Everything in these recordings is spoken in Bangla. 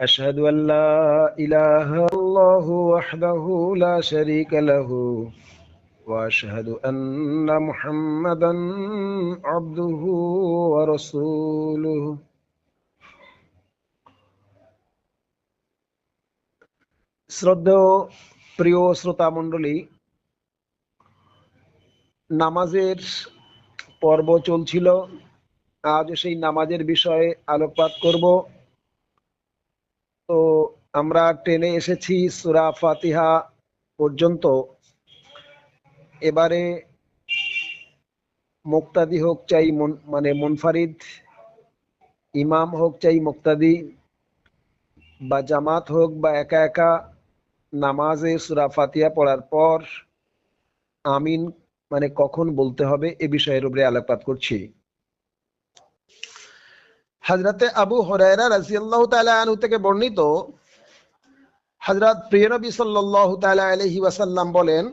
أشهد أن لا إله الله وحده لا شريك له وأشهد أن محمدا عبده ورسوله শ্রদ্ধেয় প্রিয় শ্রোতা মণ্ডলী নামাজের পর্ব চলছিল আজ সেই নামাজের বিষয়ে আলোকপাত করব তো আমরা টেনে এসেছি সুরা ফাতিহা পর্যন্ত। এবারে মুক্তাদি হোক চাই মানে মুনফারিদ, ইমাম হোক চাই মুক্তাদি, বা জামাত হোক বা একা একা নামাজে সুরা ফাতিহা পড়ার পর আমিন মানে কখন বলতে হবে এ বিষয়ের উপরে আলোকপাত করছি। হজরতে আবু হরাইরা রাজিয়াল্লাহু তাআলা আনহু থেকে বর্ণিত, হযরত প্রিয় নবী আলাইহি ওয়াসাল্লাম বলেন,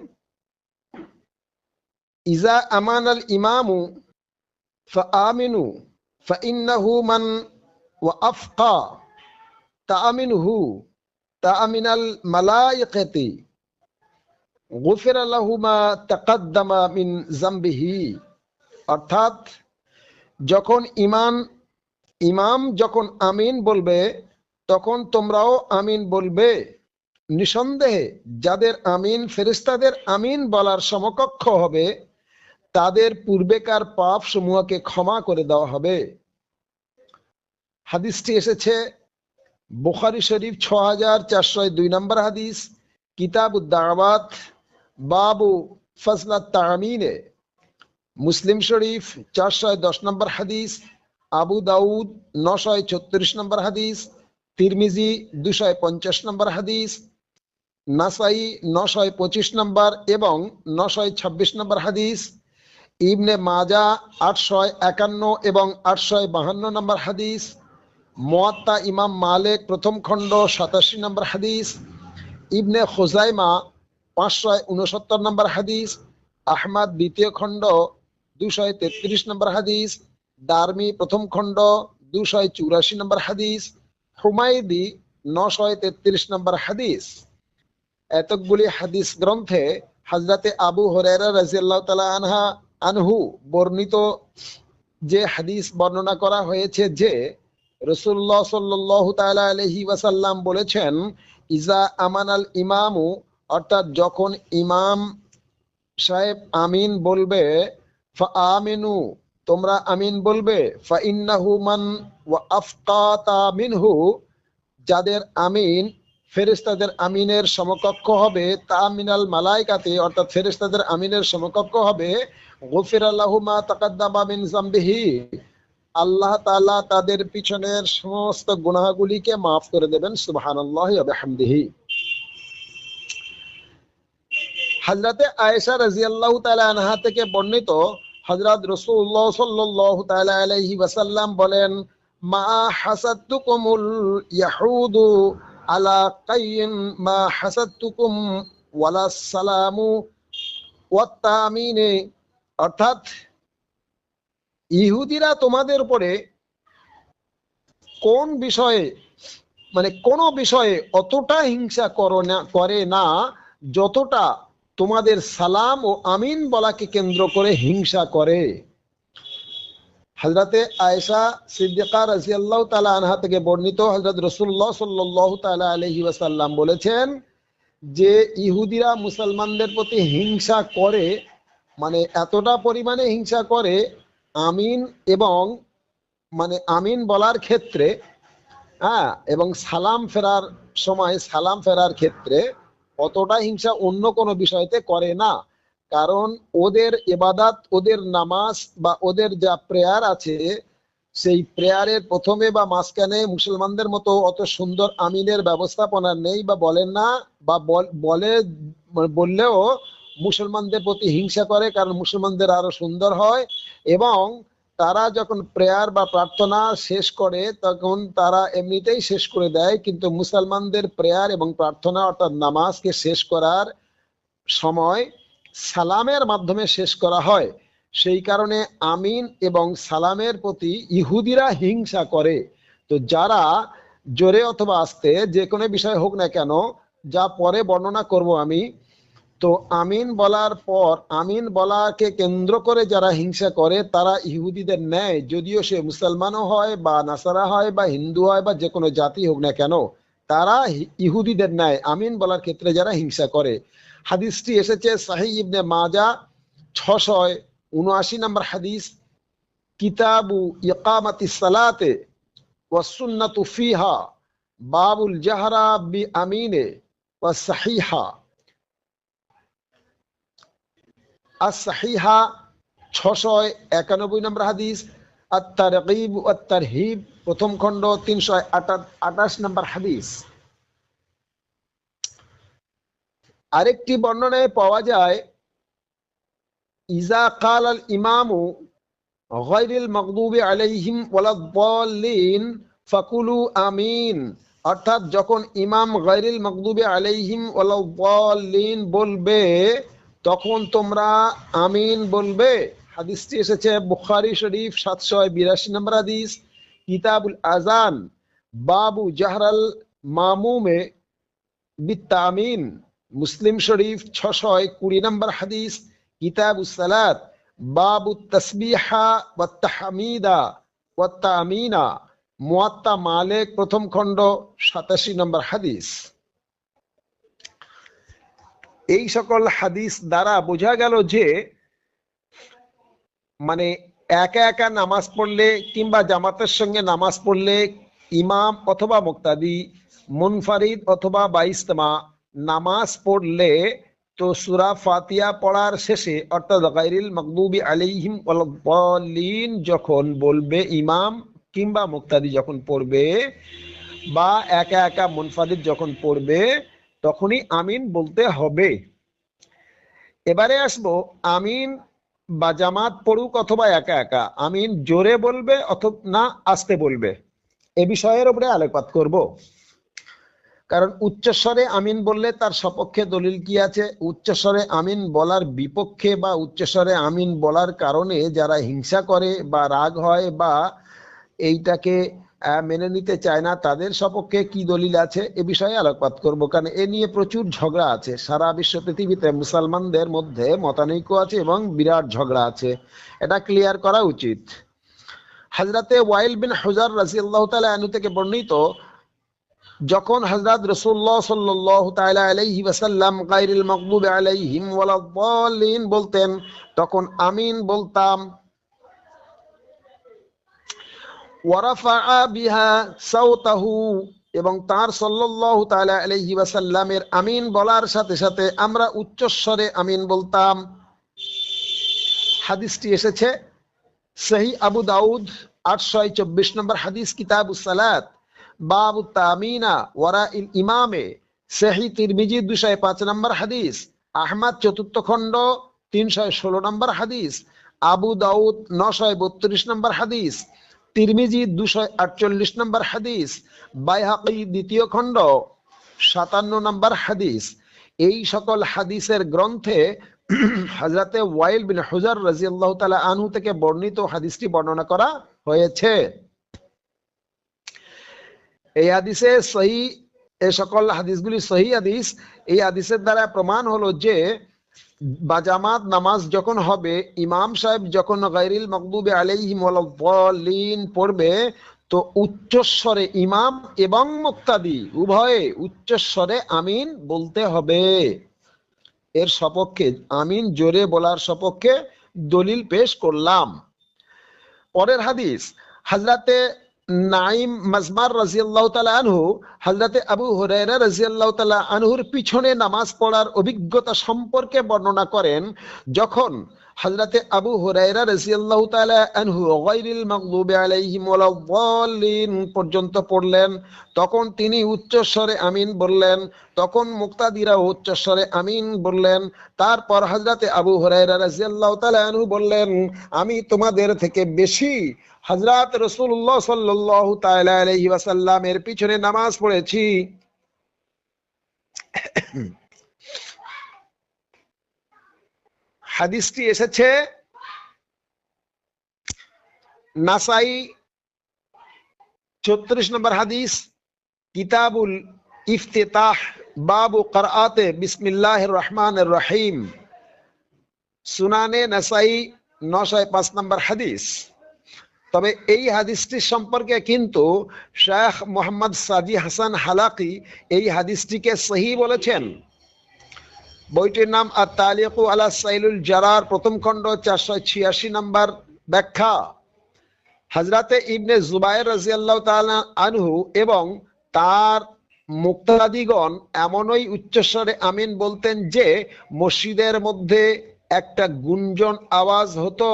ইজা আমান আল ইমামু ফাআমিনু ফাইন্নাহু মান ওয়াফকা তাআমিনহু তাআমিনাল মালাইকাতি গুফির লাহু মা তাকাদ্দামা মিন জামবিহি। অর্থাৎ যখন ইমান ইমাম যখন আমিন বলবে, তখন তোমরাও আমিন বলবে। নিঃসন্দেহে যাদের আমিন, ফেরেশতাদের আমিন বলার সমকক্ষ হবে, তাদের পূর্বেকার পাপ সমূহকে ক্ষমা করে দেওয়া হবে। হাদিসটি এসেছে বুখারি শরীফ ছ হাজার চারশো দুই নম্বর হাদিস, কিতাব উদ্দাওয়াত বাবু ফজলাত তামিনে। মুসলিম শরীফ চারশো দশ নম্বর হাদিস আবু দাউদ নশয় ছত্রিশ নম্বর হাদিস, তিরমিজি দুশয় পঞ্চাশ নম্বর হাদিস, নাসাই নশয় পঁচিশ নম্বর এবং নশয় ছাব্বিশ নম্বর হাদিস, ইবনে মাজা আটশয় একান্ন এবং আটশয় বাহান্ন নম্বর হাদিস, মোয়াত্তা ইমাম মালেক প্রথম খণ্ড সাতাশি নম্বর হাদিস, ইবনে খোজাইমা পাঁচশয় উনসত্তর নম্বর হাদিস, আহমাদ দ্বিতীয় খণ্ড দুশয় তেত্রিশ নম্বর হাদিস দারমি প্রথম খণ্ড দুশয় চুরাশি নম্বর হাদিস হুমাইদি নশয় তেত্রিশ নম্বর হাদিস। এতকগুলি হাদিস গ্রন্থে হাজরাতে আবু হরেরা রাজিয়াল্লাহ তালা আনহা, আনহু বর্ণিত যে হাদিস বর্ণনা করা হয়েছে যে রসুল্লাহ সাল্লাহ তালা আলহি ওয়াসাল্লাম বলেছেন, ইজা আমান আল ইমামু অর্থাৎ যখন ইমাম সাহেব আমিন বলবে আমিনু তোমরা আমিন বলবে যাদের আমিন ফেরেশতাদের আমিনের সমকক্ষ হবে, তা মিনাল মালাইকাতে অর্থাৎ ফেরেশতাদের আমিনের সমকক্ষ হবে, গফির আল্লাহু মা তাকাদ্দামা মিন আল্লাহ তাআলা তাদের পিছনের সমস্ত গুনাহগুলিকে মাফ করে দেবেন, সুবহানাল্লাহি ওয়া বিহামদিহি। আয়েশা রাদিয়াল্লাহু তাআলা আনহা থেকে বর্ণিত হযরত রাসূলুল্লাহ সাল্লাল্লাহু তাআলা আলাইহি ওয়াসাল্লাম বলেন, মা হাসাদতুকুমুল ইয়াহুদু আলা মা ওয়ালা সালামু ওয়াত্তামিনে। অর্থাৎ ইহুদিরা তোমাদের উপরে কোন বিষয়ে মানে কোন বিষয়ে অতটা হিংসা করে না, যতটা তোমাদের সালাম ও আমিন বলাকে কেন্দ্র করে হিংসা করে। হজরতে আয়েশা সিদ্দিকা রাজিয়াল্লাহ তালা আনহা থেকে বর্ণিত হজরত রসুল্লাহ সাল্লাহ তালা আলহি ওয়াসাল্লাম বলেছেন যে ইহুদিরা মুসলমানদের প্রতি হিংসা করে মানে এতটা পরিমাণে হিংসা করে আমিন এবং মানে আমিন বলার ক্ষেত্রে হ্যাঁ এবং সালাম ফেরার সময় সালাম ফেরার ক্ষেত্রে অতটা হিংসা অন্য কোনো বিষয়তে করে না। কারণ ওদের এবাদাত ওদের নামাজ বা ওদের যা প্রেয়ার আছে, সেই প্রেয়ারের প্রথমে বা মাঝখানে মুসলমানদের মতো অত সুন্দর আমিনের ব্যবস্থাপনা নেই বা বলেন না বা বলে, বললেও মুসলমানদের প্রতি হিংসা করে কারণ মুসলমানদের আরও সুন্দর হয় এবং তারা যখন প্রেয়ার বা প্রার্থনা শেষ করে, তখন তারা এমনিতেই শেষ করে দেয়। কিন্তু মুসলমানদের প্রেয়ার এবং প্রার্থনা, অর্থাৎ নামাজকে শেষ করার সময় সালামের মাধ্যমে শেষ করা হয়। সেই কারণে আমিন এবং সালামের প্রতি ইহুদিরা হিংসা করে। তো যারা জোরে অথবা আস্তে, যে কোনো বিষয় হোক না কেন, যা পরে বর্ণনা করব আমি তো আমিন বলার পর, আমিন বলাকে কেন্দ্র করে যারা হিংসা করে, তারা ইহুদিদের ন্যায়, যদিও সে মুসলমানও হয় বা নাসারা হয় বা হিন্দু হয় বা যে কোনো জাতি হোক না কেন, তারা ইহুদিদের ন্যায়, আমিন বলার ক্ষেত্রে যারা হিংসা করে। হাদিসটি এসেছে সাহি ইবনে মাজা ছশয় উনআশি নম্বর হাদিস, কিতাবু ইকামাতি সালাতে ওয়াসুন্নাতু ফিহা, বাবুল জাহরা বি আমিনে ওয়া সাহিহা। As-sahiha ছশয় একানব্বই নম্বর হাদিস, আত-তারগিব ও তারহিব প্রথম খণ্ড, তিনশো আঠাশ নম্বর হাদিস। আরেকটি বর্ণনায় পাওয়া যায়, ইজা কাল আল ইমামু গয়রিল মগদুবি আলাইহিম ওয়ালাদ-দাল্লিন ফাকুলু আমিন। অর্থাৎ যখন ইমাম গয়রিল মগদুবি আলাইহিম ওয়ালাদ-দাল্লিন বলবে তখন তোমরা আমিন বলবে, হাদিসটি এসেছে বুখারি শরীফ সাতশো বিরাশি নম্বর হাদিস, কিতাবুল আজান বাবু জাহরাল মামুমে বিত্তামিন, মুসলিম শরীফ ছশয় কুড়ি নম্বর হাদিস, কিতাবুস সালাত, বাবু তসবিহা ওয়াত তাহমিদা ওয়াত তামিনা, মুয়াত্তা মালিক প্রথম খণ্ড সাতাশি নম্বর হাদিস। এই সকল হাদিস দ্বারা বোঝা গেল যে মানে একা একা নামাজ পড়লে কিংবা জামাতের সঙ্গে নামাজ পড়লে ইমাম অথবা মুক্তাদি, মুনফারিদ অথবা বাইস্তমা নামাজ পড়লে তো সুরা ফাতিয়া পড়ার শেষে, অর্থাৎ মকদুবি ওয়ালাদ-দাল্লিন যখন বলবে ইমাম কিংবা মুক্তাদি যখন পড়বে বা একা একা মুনফারিদ যখন পড়বে তখনই আমিন বলতে হবে। এবারে আসব, আমিন বা জামাত পড়ুক অথবা একা একা, আমিন জোরে বলবে অথবা, না আস্তে বলবে, এ বিষয়ের উপরে আলোকপাত করব। কারণ উচ্চস্বরে আমিন বললে তার সপক্ষে দলিল কি আছে? উচ্চস্বরে আমিন বলার বিপক্ষে বা উচ্চস্বরে আমিন বলার কারণে যারা হিংসা করে বা রাগ হয় বা এইটাকে মেনে নিতে চায় না, তাদের সপক্ষে কি দলিল আছে এ বিষয়ে আলোকপাত করব। কারণ এ নিয়ে প্রচুর ঝগড়া আছে। সারা বিশ্ব পৃথিবীতে মুসলমানদের মধ্যে মতানৈক্য আছে এবং বিরাট ঝগড়া আছে। এটা ক্লিয়ার করা উচিত। হজরতে ওয়াইল বিন হুজার রাজিয়াল্লাহ তাআলা আনহু থেকে বর্ণিত, যখন হযরত রাসূলুল্লাহ সাল্লাল্লাহু তাআলা আলাইহি ওয়াসাল্লাম, গায়রিল মাগদুবি আলাইহিম ওয়ালাদ-দাল্লিন বলতেন, তখন আমিন বলতাম ওয়ারাফা বিহা সাউতাহু এবং তার সাল্লাল্লাহু তাআলা আলাইহি ওয়াসাল্লামের আমিন বলার সাথে সাথে আমরা উচ্চস্বরে আমিন বলতাম। হাদিসটি এসেছে সহি আবু দাউদ আটশো চব্বিশ নম্বর হাদিস কিতাবুস সালাত। তামিনা ইমামে সহি তিরমিজি দুশো পাঁচ নম্বর হাদিস। আহমদ চতুর্থ খণ্ড তিনশো ষোলো নম্বর হাদিস। আবু দাউদ নশয় বত্রিশ নম্বর হাদিস। তিরমিজি দুশো আটচল্লিশ নম্বর হাদিস, বাইহাকি দ্বিতীয় খণ্ড, সাতান্ন নম্বর হাদিস। এই সকল হাদিসের গ্রন্থে হজরতে ওয়াইল বিন হুজার রাজিয়াল্লাহ তাআলা আনহু থেকে বর্ণিত হাদিসটি বর্ণনা করা হয়েছে। এই হাদিসে সহি, এই সকল হাদিসগুলি সহি হাদিস। এই হাদিসের দ্বারা প্রমাণ হলো যে বাজামাত নামাজ যখন হবে, ইমাম সাহেব যখন গাইরিল মকদুবে আলাইহিম ওয়ালাদ-দাল্লিন পড়বে, তো উচ্চস্বরে ইমাম এবং মুক্তাদি, উভয়ে উচ্চস্বরে আমিন বলতে হবে। এর সপক্ষে, আমিন জোরে বলার সপক্ষে দলিল পেশ করলাম। পরের হাদিস হজরতে নাইম মাজমার রাজিয়াল্লাহ তালা আনহু হালদাতে আবু হুরায়রা রাজিয়াল্লাহ তালা আনহুর পিছনে নামাজ পড়ার অভিজ্ঞতা সম্পর্কে বর্ণনা করেন, যখন হজরতে আবু হুরায়রা রাজিয়াল্লাহ তালা আনহু গায়রিল মাগদুবি আলাইহিম পর্যন্ত পড়লেন। তখন তিনি উচ্চস্বরে আমিন বললেন। তখন মুক্তাদিরা উচ্চস্বরে আমিন বললেন। তারপর হজরতে আবু হুরায়রা রাজিয়াল্লাহ তাআলা আনহু বললেন, আমি তোমাদের থেকে বেশি হযরত রাসূলুল্লাহ সাল্লাল্লাহু তাআলা আলাইহি ওয়াসাল্লামের পিছনে নামাজ পড়েছি। হাদিসটি এসেছে নাসাই চৌত্রিশ নম্বর হাদিস, কিতাবুল ইফতেতাহ, বাবু করাতে বিসমিল্লাহ রহমান রহিম। সুনানে নাসাই নশয় পাঁচ নম্বর হাদিস। তবে এই হাদিসটি সম্পর্কে কিন্তু শেখ মোহাম্মদ সাজি হাসান হালাকি এই হাদিসটিকে সহি বলেছেন। বইটির নাম আর আলা সাইলুল জারার প্রথম খণ্ড, চারশো ছিয়াশি নম্বর ব্যাখ্যা। হজরতে ইবনে জুবাইর রাজিয়াল্লাহ আনহু এবং তার মুক্তাদিগণ এমনই উচ্চস্বরে আমিন বলতেন যে, মসজিদের মধ্যে একটা গুঞ্জন আওয়াজ হতো।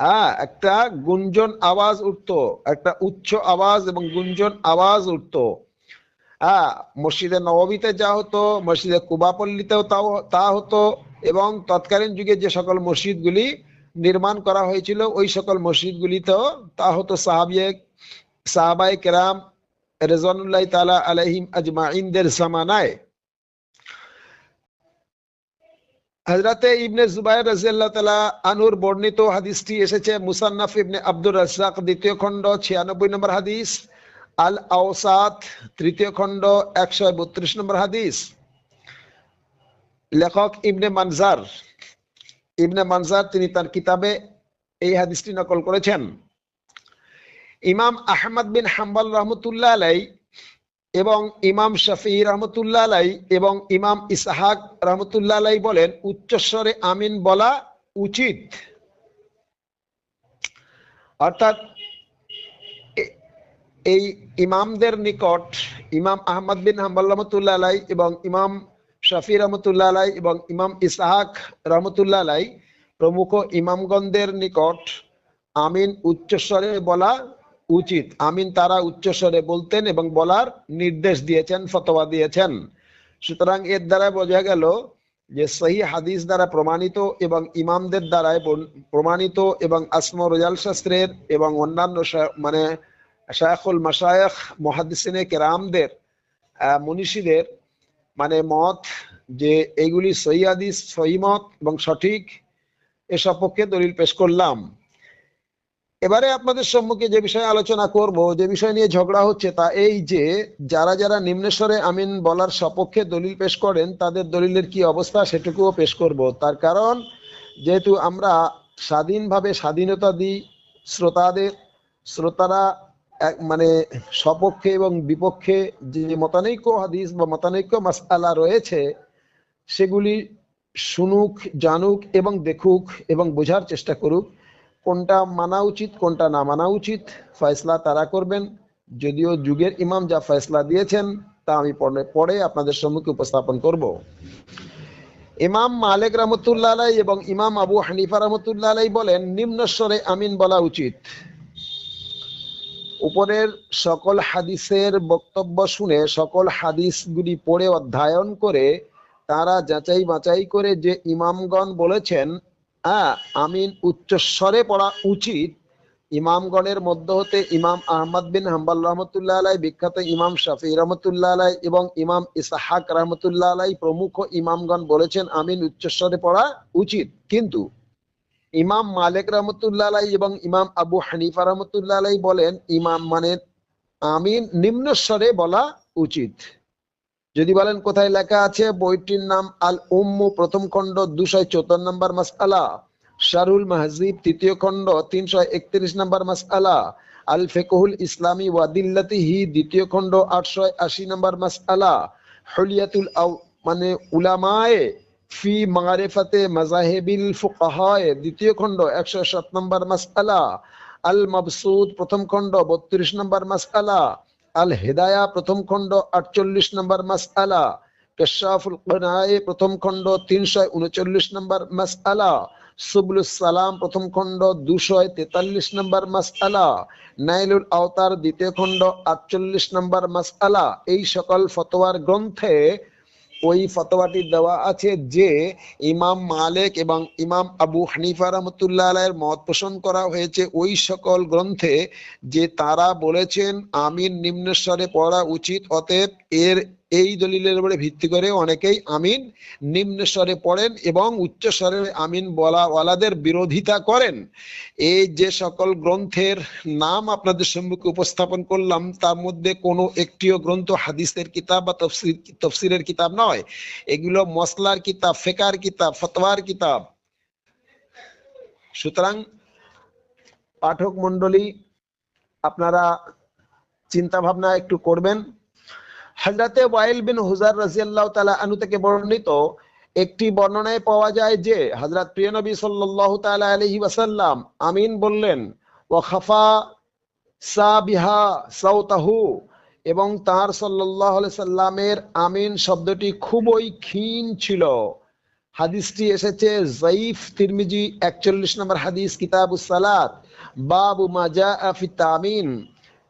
হ্যাঁ একটা গুঞ্জন আওয়াজ উঠতো, একটা উচ্চ আওয়াজ এবং গুঞ্জন আওয়াজ উঠতো। হ্যাঁ মসজিদে নবমীতে যা হতো, মসজিদে কুবাপল্লীতেও তাও, তা হতো এবং তৎকালীন যুগে যে সকল মসজিদগুলি নির্মাণ করা হয়েছিল, ওই সকল মসজিদগুলিতেও তা হতো সাহাবিয়ে সাহাবাই কেরাম রেজানুল্লাহ তালা আলহিম আজমাইনদের জামানায়। হজরতে ইবনে জুবাইর রাজিয়াল্লাহ তালা আনুর বর্ণিত হাদিসটি এসেছে মুসান্নাফ ইবনে আব্দুর রাজ্জাক দ্বিতীয় খণ্ড ছিয়ানব্বই নম্বর হাদিস। আল আওসাত তৃতীয় খণ্ড, একশো বত্রিশ নম্বর হাদিস। লেখক ইবনে মানজার। ইবনে মানজার তিনি তার কিতাবে এই হাদিসটি নকল করেছেন। ইমাম আহমদ বিন হাম্বাল রহমতুল্লাহ আলাই এবং ইমাম শফি রহমতুল্লাহ আলাই এবং ইমাম ইসাহাক রহমতুল্লাহ আলাই বলেন, উচ্চস্বরে আমিন বলা উচিত। অর্থাৎ এই ইমামদের নিকট ইমাম আহমদ বিন হাম্বাল রহমতুল্লাহ আলাই এবং ইমাম শফি রহমতুল্লাহ আলাই এবং ইমাম ইসাহাক রহমতুল্লাহ আলাই প্রমুখ ইমামগণদের নিকট আমিন উচ্চস্বরে বলা উচিত। আমিন তারা উচ্চস্বরে বলতেন এবং বলার নির্দেশ দিয়েছেন, ফতোয়া দিয়েছেন। সুতরাং এর দ্বারা বোঝা গেল যে সহি হাদিস দ্বারা প্রমাণিত এবং ইমামদের দ্বারাই প্রমাণিত এবং আসমা রোজাল শাস্ত্রের এবং অন্যান্য মানে শায়খুল মাসায়খ মহাদিসিনে কেরামদের মনীষীদের মানে মত যে এগুলি সহি হাদিস, সহি মত এবং সঠিক, এ সপক্ষে দলিল পেশ করলাম। এবারে আপনাদের সম্মুখে যে বিষয়ে আলোচনা করব, যে বিষয় নিয়ে ঝগড়া হচ্ছে তা এই যে, যারা যারা নিম্নেশ্বরে আমিন বলার সপক্ষে দলিল পেশ করেন, তাদের দলিলের কি অবস্থা সেটুকুও পেশ করব। তার কারণ, যেহেতু আমরা স্বাধীনভাবে স্বাধীনতা দিই শ্রোতাদের, শ্রোতারা মানে সপক্ষে এবং বিপক্ষে যে মতানৈক্য হাদিস বা মতানৈক্য মাসালা রয়েছে, সেগুলি শুনুক, জানুক এবং দেখুক এবং বোঝার চেষ্টা করুক। কোনটা মানা উচিত, কোনটা না মানা উচিত, ফয়সলা তারা করবেন। যদিও যুগের ইমাম যা ফয়সলা দিয়েছেন, তা আমি পরে পরে আপনাদের সম্মুখে উপস্থাপন করব। ইমাম মালিক রহমতুল্লাহ এবং ইমাম আবু হানিফা রহমতুল্লাহ বলেন, নিম্নস্বরে আমিন বলা উচিত। উপরের সকল হাদিসের বক্তব্য শুনে সকল হাদিসগুলি পড়ে অধ্যয়ন করে তারা যাচাই বাছাই করে যে ইমামগণ বলেছেন হ্যাঁ আমিন উচ্চস্বরে পড়া উচিত। ইমামগণের মধ্য হতে ইমাম আহমদ বিন হাম্বাল রহমতুল্লাহ আলাই বিখ্যাত ইমাম শাফি রহমতুল্লাহ আলাই এবং ইমাম ইসাহাক রহমতুল্লাহ আলাই প্রমুখ ইমামগণ বলেছেন, আমিন উচ্চস্বরে পড়া উচিত। কিন্তু ইমাম মালিক রহমতুল্লাহ আলাই এবং ইমাম আবু হানিফা রহমতুল্লাহ আলাই বলেন, ইমাম মানে আমিন নিম্নস্বরে বলা উচিত। যদি বলেন কোথায় লেখা আছে, বইটির নাম আল উম্মু প্রথম খণ্ড দুশো চৌত্তর নম্বর মাসআলা শারুল মাহজিব, তৃতীয় খণ্ড তিনশো একত্রিশ নম্বর মাসআলা আল ফেকহুল ইসলামী ওয়াদিল্লাতিহি দ্বিতীয় খণ্ড আটশো আশি নম্বর মাসআলা, হলিয়াতুল মানে উলামায়ে ফি মারেফাতে মাজাহেবিল ফুকাহায়, দ্বিতীয় খণ্ড, একশো সাত নম্বর মাসআলা। আল মাবসুদ, প্রথম খণ্ড, বত্রিশ নম্বর মাসআলা। আল হেদায়া, প্রথম খণ্ড, আটচল্লিশ নম্বর মাস আলা কেশাফুল কনায়ে প্রথম খণ্ড, তিনশো উনচল্লিশ নম্বর মাস আলা সুবলুস সালাম, প্রথম খণ্ড, দুশো তেতাল্লিশ নম্বর মাস আলা নাইলুল আওতার, দ্বিতীয় খণ্ড, আটচল্লিশ নম্বর মাস আলা এই সকল ফতোয়ার গ্রন্থে ওই ফতোয়াটি দেওয়া আছে যে ইমাম মালিক এবং ইমাম আবু হানিফা রহমতুল্লাহ আলাইয়ের মত পোষণ করা হয়েছে ওই সকল গ্রন্থে যে তারা বলেছেন, আমিন নিম্নেশ্বরে পড়া উচিত, অতএব এর এই দলিলের উপরে ভিত্তি করে অনেকেই আমিন নিম্ন স্বরে পড়েন এবং উচ্চ স্বরে আমিন বলা ওয়ালাদের বিরোধিতা করেন। এই যে সকল গ্রন্থের নাম আপনাদের সম্মুখে উপস্থাপন করলাম, তার মধ্যে কোনো একটিও গ্রন্থ হাদিসের কিতাব বা তফসির, তফসিরের কিতাব নয়। এগুলো মসলার কিতাব, ফেকার কিতাব ফতোয়ার কিতাব। সুতরাং পাঠক মন্ডলী আপনারা চিন্তা ভাবনা একটু করবেন। হজরতে ওয়াইল বিন হুজার রাজিয়াল্লাহ তালা আনু থেকে বর্ণিত একটি বর্ণনায় পাওয়া যায় যে হজরত প্রিয় নবী সাল্লাহ তালা আলহি ওয়াসাল্লাম আমিন বললেন ও খাফা সা বিহা সাউতাহু এবং তার সাল্লাহ সাল্লামের আমিন শব্দটি খুবই ক্ষীণ ছিল। হাদিসটি এসেছে জঈফ তিরমিজি একচল্লিশ নম্বর হাদিস কিতাবুস সালাত, বাবু মাজা আফি তামিন।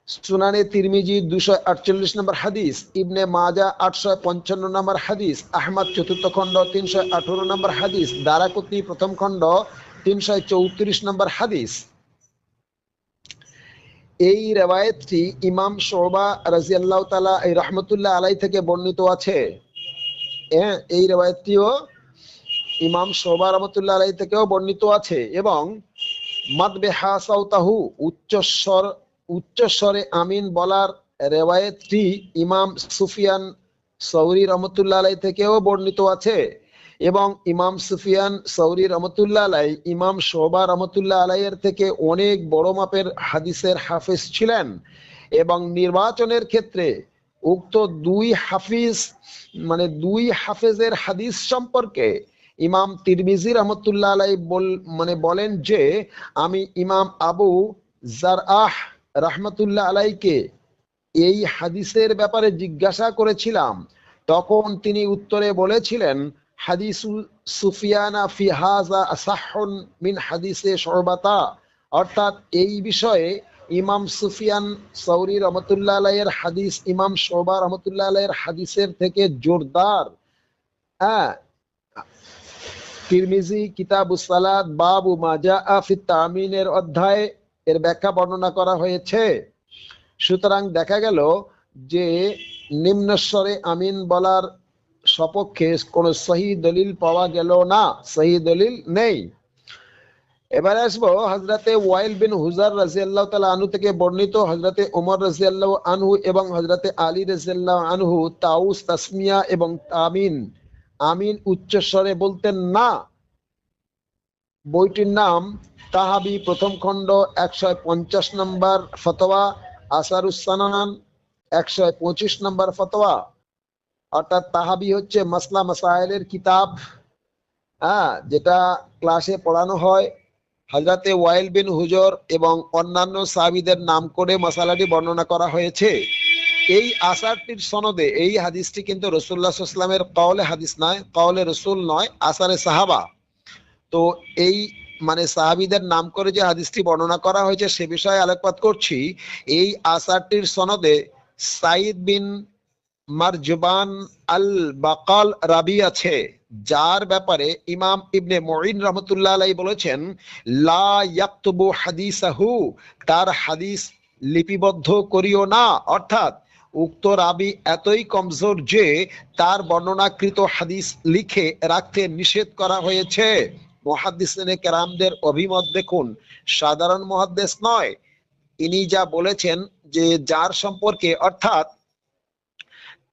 সুনানে তিরমিজি দুশো আটচল্লিশ নম্বর হাদিস, ইবনে মাজা আটশো পঞ্চান্ন নম্বর হাদিস, আহমদ চতুর্থ খণ্ড তিনশো আঠারো নম্বর হাদিস দারাকুতি প্রথম খণ্ড তিনশো চৌত্রিশ নম্বর হাদিস। এই রেওয়ায়তটি ইমাম শোবা রাজিয়াল্লাহ তালা এই রহমতুল্লাহ আলাই থেকে বর্ণিত আছে। হ্যাঁ এই রেওয়ায়তটিও ইমাম শোবা রহমতুল্লাহ আলাই থেকেও বর্ণিত আছে এবং মাদবেহা সাউতাহু, উচ্চস্বর উচ্চস্বরে আমিন বলার রেওয়ায়তটি ইমাম সুফিয়ান সৌরি রহমতুল্লাহ আলাই থেকেও বর্ণিত আছে? এবং ইমাম সুফিয়ান সৌরি রহমতুল্লাহ আলাই, ইমাম শোবা রহমতুল্লাহ আলাইয়ের থেকে অনেক বড় মাপের হাদিসের হাফিজ ছিলেন। এবং নির্বাচনের ক্ষেত্রে উক্ত দুই হাফিজ মানে দুই হাফেজের হাদিস সম্পর্কে ইমাম তিরমিজি রহমতুল্লাহ আলাই বল মানে বলেন যে, আমি ইমাম আবু জার আহ রহমতুল্লাহ আলাইকে এই হাদিসের ব্যাপারে জিজ্ঞাসা করেছিলাম। তখন তিনি উত্তরে বলেছিলেন ইমাম সুফিয়ান সৌরি হাদিস, ইমাম হাদিসের থেকে জোরদার। হ্যাঁ তিরমিজি কিতাবু সালাদ বাবু মাজা আফিত তামিনের অধ্যায় এর ব্যাখ্যা বর্ণনা করা হয়েছে। সুতরাং দেখা গেল যে নিম্নস্বরে আমিন বলার সপক্ষে কোন সহি দলিল পাওয়া গেল না, সহি দলিল নেই। এবারে আসব হজরতে ওয়াইল বিন হুজার রাজিয়াল্লাহ তালা আনহু থেকে বর্ণিত হজরতে ওমর রাজিয়াল্লাহ আনহু এবং হজরতে আলী রাজিয়াল্লাহ আনহু তাউস তাসমিয়া এবং তামিন। আমিন উচ্চস্বরে বলতেন না। বইটির নাম তাহাবি প্রথম খণ্ড একশো পঞ্চাশ নম্বর ফতোয়া আসারুসানান একশো পঁচিশ নম্বর ফতোয়া। অর্থাৎ তাহাবি হচ্ছে মাসলা মাসাইলের কিতাব হ্যাঁ যেটা ক্লাসে পড়ানো হয়। হজরতে ওয়াইল বিন হুজর এবং অন্যান্য সাহাবিদের নাম করে মশালাটি বর্ণনা করা হয়েছে। এই আসারটির সনদে, এই হাদিসটি কিন্তু রসুল্লাহ ইসলামের কওলে হাদিস নয়, কওলে রসুল নয়, আসারে সাহাবা। তো এই মানে সাহাবিদের নাম করে যে হাদিসটি বর্ণনা করা হয়েছে সে বিষয়ে আলোকপাত করছি, এই আসারটির সনদে সাইদ বিন মারজুবান আল বাকাল রাবি আছে, যার ব্যাপারে ইমাম ইবনে মঈন রহমতুল্লাহ আলাই বলেছেন, লা ইয়াকতুবু হাদিসাহু তার হাদিস লিপিবদ্ধ করিও না। অর্থাৎ, উক্ত রাবি এতই কমজোর যে তার বর্ণনাকৃত হাদিস লিখে রাখতে নিষেধ করা হয়েছে। মহাদ্দিসিনে কেরামদের অভিমত দেখুন, সাধারণ মহাদ্দেশ নয়। ইনি যা বলেছেন যে যার সম্পর্কে, অর্থাৎ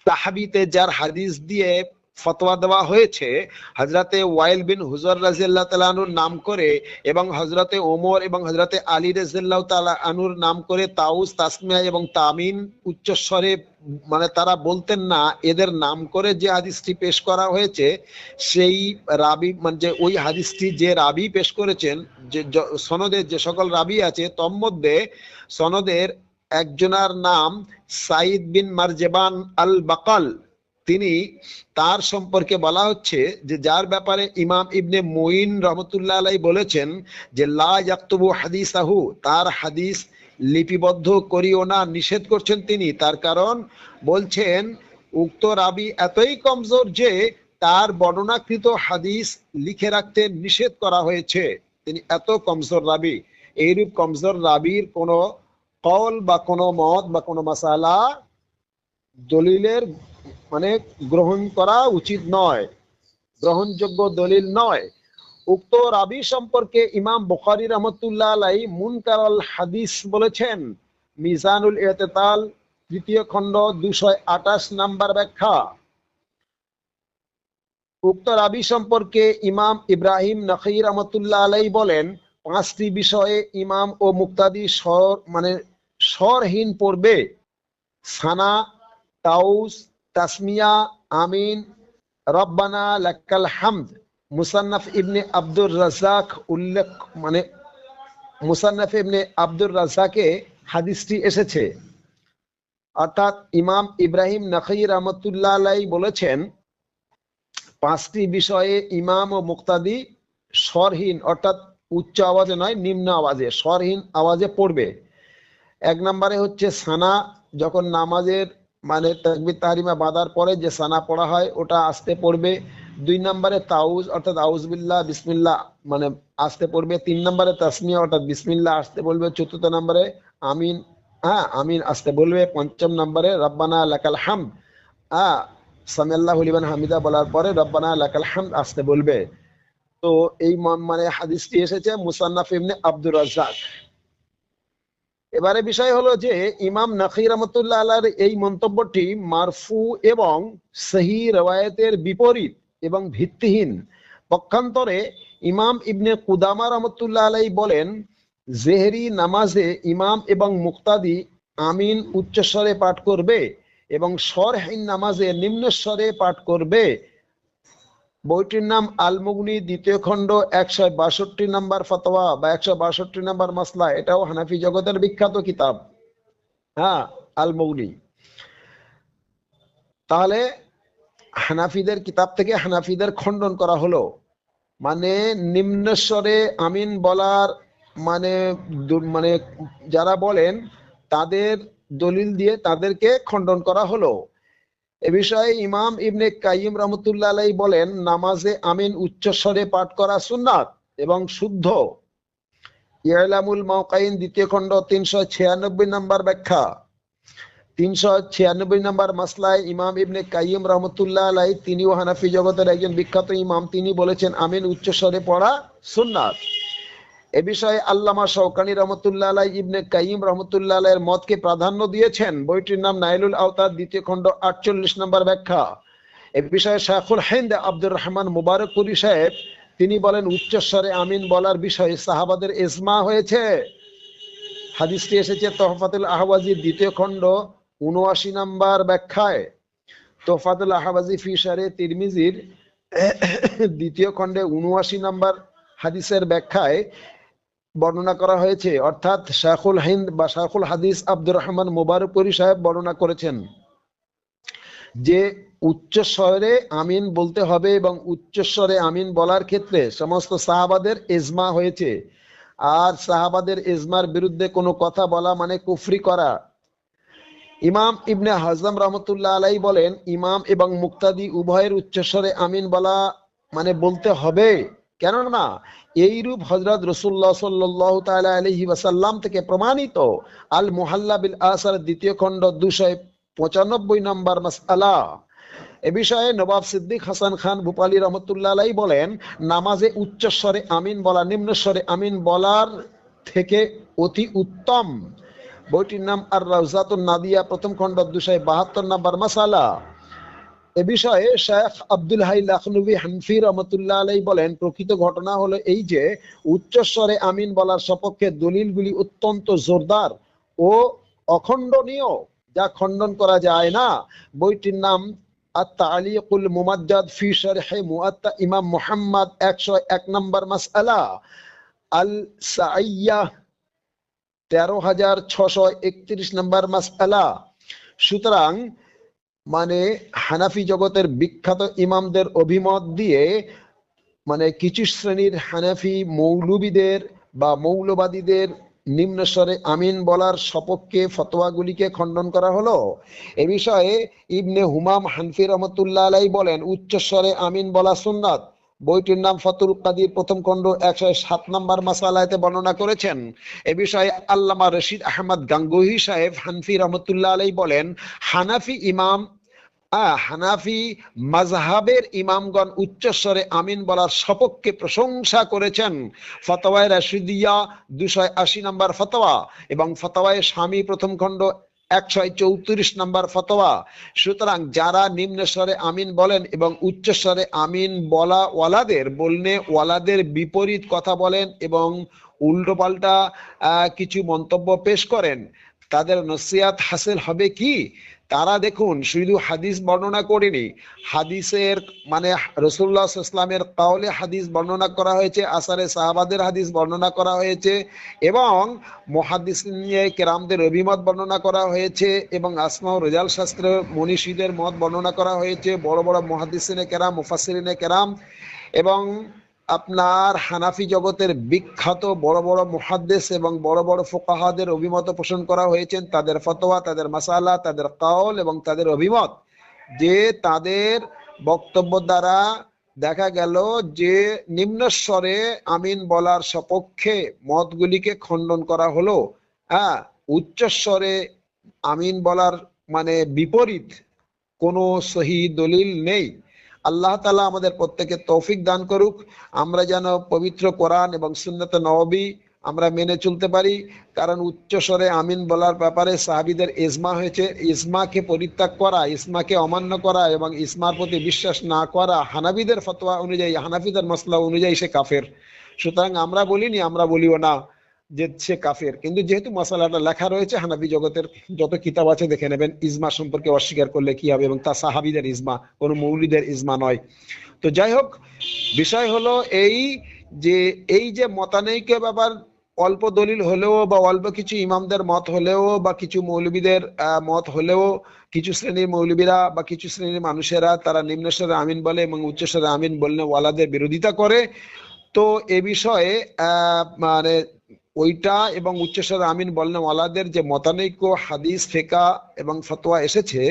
তাহাবিতে যার হাদিস দিয়ে ফতোয়া দেওয়া হয়েছে হজরতে ওয়াইল বিন হুজর রাজিয়াল্লাহ তালানুর নাম করে এবং হজরতে ওমর এবং হজরতে আলী রাজিয়াল্লাহ তালা আনুর নাম করে তাউস তাসমিয়া এবং তামিন উচ্চস্বরে মানে তারা বলতেন না, এদের নাম করে যে হাদিসটি পেশ করা হয়েছে, সেই রাবি মানে যে ওই হাদিসটি যে রাবি পেশ করেছেন, যে সনদের যে সকল রাবি আছে, তন্মধ্যে সনদের একজনার নাম সাইদ বিন মারজেবান আল বাকাল তিনি তার সম্পর্কে বলা হচ্ছে যে যার ব্যাপারে ইমাম ইবনে মঈন রহমতুল্লাহ আলাই বলেছেন যে, লা ইয়াকতুবু হাদিসাহু তার হাদিস লিপিবদ্ধ করিও না, নিষেধ করছেন তিনি। তার কারণ বলছেন, উক্ত রাবি এতই কমজোর যে তার বর্ণনাকৃত হাদিস লিখে রাখতে নিষেধ করা হয়েছে। তিনি এত কমজোর রাবি। এইরূপ কমজোর রাবির কোনো কল বা কোনো মত বা কোনো মাসালা দলিলের মানে গ্রহণ করা উচিত নয়, গ্রহণযোগ্য দলিল নয়। উক্ত রাবি সম্পর্কে ইমাম বুখারী রহমতুল্লাহ আলাই মুনকারল হাদিস বলেছেন, মিজানুল এতেতাল তৃতীয় খণ্ড, দুশো আঠাশ নাম্বার ব্যাখ্যা। উক্ত রাবি সম্পর্কে ইমাম ইব্রাহিম নকির রহমতুল্লাহ আলাই বলেন, পাঁচটি বিষয়ে ইমাম ও মুক্তাদি স্বর মানে স্বরহীন পড়বে। সানা তাউস তাসমিয়া, আমিন, রব্বানা লাক্কাল হামদ। মুসান্নাফ ইবনে আব্দুর রাজাক উল্লেখ মানে মুসান্নাফ ইবনে আব্দুর রাজাকে হাদিসটি এসেছে। অর্থাৎ ইমাম ইব্রাহিম নখী রহমতুল্লাহ বলেছেন, পাঁচটি বিষয়ে ইমাম ও মুক্তাদি স্বরহীন, অর্থাৎ উচ্চ আওয়াজে নয়, নিম্ন আওয়াজে, স্বরহীন আওয়াজে পড়বে। এক নম্বরে হচ্ছে সানা, যখন নামাজের মানে তাকবির তাহরিমা বাঁধার পরে যে সানা পড়া হয়, ওটা আসতে পড়বে। দুই নম্বরে তাউজ, অর্থাৎ আউজবিল্লাহ, বিসমিল্লাহ মানে আসতে পড়বে। তিন নম্বরে তাসমিয়া, অর্থাৎ বিসমিল্লাহ, আসতে বলবে। চতুর্থ নম্বরে আমিন হ্যাঁ আমিন, আসতে বলবে। পঞ্চম নম্বরে রব্বানা লাকাল হাম হ্যাঁ সামিয়াল্লাহ লিমান হামিদা বলার পরে রব্বানা লাকাল হাম আসতে বলবে। তো এই মানে হাদিসটি এসেছে মুসান্নাফ ইবনে আব্দুর রাজ্জাক। এবারে বিষয় হলো যে ইমাম নকির রহমতুল্লাহ আল্লাহর এই মন্তব্যটি মারফু এবং সহি রওয়ায়তের বিপরীত এবং ভিত্তিহীন। পক্ষান্তরে ইমাম ইবনে কুদামা রহমতুল্লাহ আলাই বলেন, জেহরি নামাজে ইমাম এবং মুক্তাদি আমিন উচ্চস্বরে পাঠ করবে এবং স্বরহীন নামাজে নিম্নস্বরে পাঠ করবে। বইটির নাম আলমুগনি, দ্বিতীয় খণ্ড, একশো বাষট্টি নাম্বার ফতোয়া বা একশো বাষট্টি নাম্বার মাসলা। এটাও হানাফি জগতের বিখ্যাত কিতাব। হ্যাঁ আলমুগনি। তাহলে হানাফিদের কিতাব থেকে হানাফিদের খণ্ডন করা হলো। মানে নিম্নস্বরে আমিন বলার মানে মানে যারা বলেন, তাদের দলিল দিয়ে তাদেরকে খণ্ডন করা হলো। এ বিষয়ে ইমাম ইবনে কাইম রহমতুল্লাহ আলাই বলেন, নামাজে আমিন উচ্চস্বরে পাঠ করা সুন্নাত এবং শুদ্ধ। ইয়ালামুল দ্বিতীয় খণ্ড, তিনশো ছিয়ানব্বই নম্বর ব্যাখ্যা। তিনশো ছিয়ানব্বই নম্বর মাসলায় ইমাম ইবনে কাইম রহমতুল্লাহ আলাই তিনিও হানাফি জগতের একজন বিখ্যাত ইমাম, তিনি বলেছেন, আমিন উচ্চস্বরে পড়া সুন্নাত। এ বিষয়ে আল্লামা শৌকানি রহমতুল্লাহ আলাই, ইবনে কাইম রহমতুল্লাহ আলাইয়ের মতকে প্রাধান্য দিয়েছেন। বইটির নাম নাইলুল আওতার দ্বিতীয় খণ্ড আটচল্লিশ নম্বর ব্যাখ্যা। এ বিষয়ে শাহুল হিন্দ আব্দুর রহমান মুবারকপুরি সাহেব, তিনি বলেন, উচ্চস্বরে আমিন বলার বিষয়ে সাহাবাদের ইজমা হয়েছে। হাদিসটি এসেছে তহফাতুল আহওয়াজির দ্বিতীয় খণ্ড উনআশি নাম্বার ব্যাখ্যায়। তোফাতুল আহওয়াজি ফিসারে তিরমিজির দ্বিতীয় খণ্ডে উনআশি নাম্বার হাদিসের ব্যাখ্যায় বর্ণনা করা হয়েছে। অর্থাৎ শাহুল হিন্দ বা শাহুল হাদিস আব্দুর রহমান মুবারকপুরি সাহেব বর্ণনা করেছেন যে উচ্চ স্বরে আমিন বলতে হবে এবং উচ্চ স্বরে আমিন বলার ক্ষেত্রে সমস্ত সাহাবাদের এজমা হয়েছে। আর সাহাবাদের এজমার বিরুদ্ধে কোনো কথা বলা মানে কুফরি করা। ইমাম ইবনে হাজম রহমতুল্লাহ আলাই বলেন, ইমাম এবং মুক্তাদি উভয়ের উচ্চস্বরে আমিন বলা মানে বলতে হবে। কেননা, এইরূপ হজরত রসুল্লাহ সাল্লাহ তালা আলহি ওয়াসাল্লাম থেকে প্রমাণিত আল মুহাল্লা বিল আসার দ্বিতীয় খণ্ড দুশো পঁচানব্বই নম্বর মাসালা এ বিষয়ে নবাব সিদ্দিক হাসান খান ভূপালী রহমতুল্লাহ বলেন, নামাজে উচ্চস্বরে আমিন বলা, নিম্নস্বরে আমিন বলার থেকে অতি উত্তম। বইটির নাম আর রাউজাতুন নাদিয়া, প্রথম খণ্ড দুশো বাহাত্তর নম্বর মাসালা এ বিষয়ে শেখ আব্দুল হাই লাখনবী হানফি রহমতুল্লাহ আলাই বলেন, প্রকৃত ঘটনা হলো এই যে উচ্চস্বরে আমিন বলার সপক্ষে দলিলগুলি অত্যন্ত জোরদার ও অখণ্ডনীয়, যা খণ্ডন করা যায় না। বইটির নাম আত্মালিকুল মুমাজ্জাদ মুআত্তা ইমাম মুহাম্মদ 101 নম্বর মাসআলা। আল সাইয়া 13631 নম্বর সুতরাং মানে হানাফি জগতের বিখ্যাত ইমামদের অভিমত দিয়ে মানে কিছু শ্রেণির হানাফি মৌলবীদের বা মৌলবাদীদের নিম্ন স্বরে আমিন বলার সপক্ষে ফতোয়াগুলিকে খণ্ডন করা হলো। এ বিষয়ে ইবনে হুমাম হানফি রহমতুল্লাহ আলাই বলেন, উচ্চ স্বরে আমিন বলা সুন্নাত। বইটির নাম ফতুল কাদির প্রথম খণ্ড একশো সাত নম্বর মাসালাতে বর্ণনা করেছেন। এ বিষয়ে আল্লামা রশিদ আহমদ গাঙ্গুহি সাহেব হানফি রহমতুল্লাহ আলাই বলেন, হানাফি ইমাম হানাফি মাজহাবের ইমামগণ উচ্চস্বরে আমিন বলার সপক্ষে প্রশংসা করেছেন। ফতোয়ায় রাশিদিয়া দুশো আশি নম্বর ফতোয়া এবং ফতোয়ায় স্বামী প্রথম খণ্ড চৌত্রিশ নম্বর ফতোয়া। সুতরাং যারা নিম্ন স্বরে আমিন বলেন এবং উচ্চ স্বরে আমিন বলা ওয়ালাদের, বলনে ওয়ালাদের বিপরীত কথা বলেন এবং উল্টো পাল্টা কিছু মন্তব্য পেশ করেন, তাদের নসিয়াত হাসিল হবে কি? তারা দেখুন, শুধু হাদিস বর্ণনা করেনি, হাদিসের মানে রসুল্লাহ ইসলামের কাউলে হাদিস বর্ণনা করা হয়েছে, আসারে সাহাবাদের হাদিস বর্ণনা করা হয়েছে এবং মহাদিস নিয়ে কেরামদের অভিমত বর্ণনা করা হয়েছে এবং আসমা রেজাল শাস্ত্র মনীষীদের মত বর্ণনা করা হয়েছে, বড় বড় মহাদিসিনে কেরাম মুফাসিরিনে কেরাম এবং আপনার হানাফি জগতের বিখ্যাত বড় বড় মুহাদ্দেস এবং বড় বড় ফোকাহাদের অভিমত পোষণ করা হয়েছেন, তাদের ফতোয়া, তাদের মাসালা, তাদের কাউল এবং তাদের অভিমত যে তাদের বক্তব্য দ্বারা দেখা গেল যে নিম্নস্বরে আমিন বলার সপক্ষে মতগুলিকে খণ্ডন করা হলো। হ্যাঁ উচ্চস্বরে আমিন বলার মানে বিপরীত কোনো সহি দলিল নেই। আল্লাহ তালা আমাদের প্রত্যেকে তৌফিক দান করুক। আমরা যেন পবিত্র কোরআন এবং সুন্নত নবী আমরা মেনে চলতে পারি। কারণ উচ্চ স্বরে আমিন বলার ব্যাপারে সাহাবিদের ইসমা হয়েছে। ইসমাকে পরিত্যাগ করা ইসমাকে অমান্য করা এবং ইসমার প্রতি বিশ্বাস না করা হানাবিদের ফতোয়া অনুযায়ী, হানাফিদের মশলা অনুযায়ী সে কাফের। সুতরাং আমরা বলিনি, আমরা বলিও না। যে সে কাফের। কিন্তু যেহেতু মশালাটা লেখা রয়েছে হানাবি জগতের যত কিতাব আছে দেখে নেবেন, ইজমা সম্পর্কে অস্বীকার করলে কি হবে এবং তা সাহাবিদের ইজমা, কোন মৌলিদের ইজমা নয়। তো যাই হোক, বিষয় হলো এই যে এই যে মতানৈক্য ব্যাপার, অল্প দলিল হলেও বা অল্প কিছু ইমামদের মত হলেও বা কিছু মৌলবীদের মত হলেও কিছু শ্রেণির মৌলবীরা বা কিছু শ্রেণির মানুষেরা, তারা নিম্নস্বরে আমিন বলে এবং উচ্চস্বরে আমিন বললে ওয়ালাদের বিরোধিতা করে। তো এ বিষয়ে মানে ওইটা এবং উচ্চস্বর আমিন বললেন ওয়ালাদের যে মতানৈক্য, হাদিস, ফেকা এবং ফতোয়া এসেছে,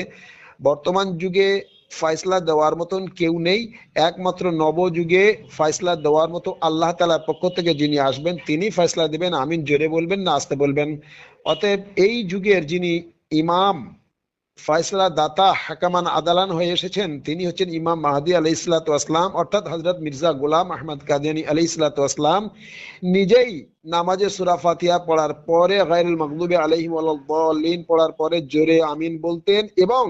বর্তমান যুগে ফয়সলা দেওয়ার মতন কেউ নেই। একমাত্র নবযুগে ফয়সলা দেওয়ার মতো আল্লাহ তালার পক্ষ থেকে যিনি আসবেন, তিনি ফয়সলা দেবেন। আমিন জোরে বলবেন না আসতে বলবেন। অতএব এই যুগের যিনি ইমাম ফয়সলা দাতা হাকামান আদালান হয়ে এসেছেন, তিনি হচ্ছেন ইমাম মাহাদি আলাই আসলাম অর্থাৎ হজরত মির্জা গোলাম আহমদ কাদিয়ানি আলাই আসলাম নিজেই নামাজে সুরা ফাতিয়া পড়ার পরে গায়রুল মকলুবে আলহিম পড়ার পরে জোরে আমিন বলতেন এবং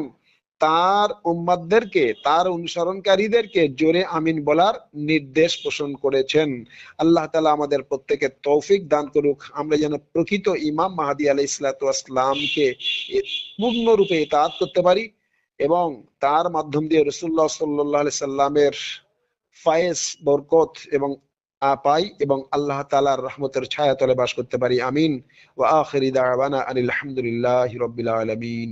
তার উম্মাদদেরকে, তার অনুসরণকারীদেরকে জোরে আমিন বলার নির্দেশ পোষণ করেছেন। আল্লাহ তালা আমাদের প্রত্যেকে তৌফিক দান করুক। আমরা যেন প্রকৃত ইমাম মাহাদি আলাই ইসলাতামকে পূর্ণরূপে তাঁত করতে পারি এবং তার মাধ্যম দিয়ে রসুল্লাহ সাল্লাহ সাল্লামের ফায়েস বরকত এবং পাই এবং আল্লাহ তালার রহমতের ছায়া তলে বাস করতে পারি। আমিন। ওয়া আখিরি দাওয়ানা আনিল হামদুলিল্লাহি রাব্বিল আলামিন।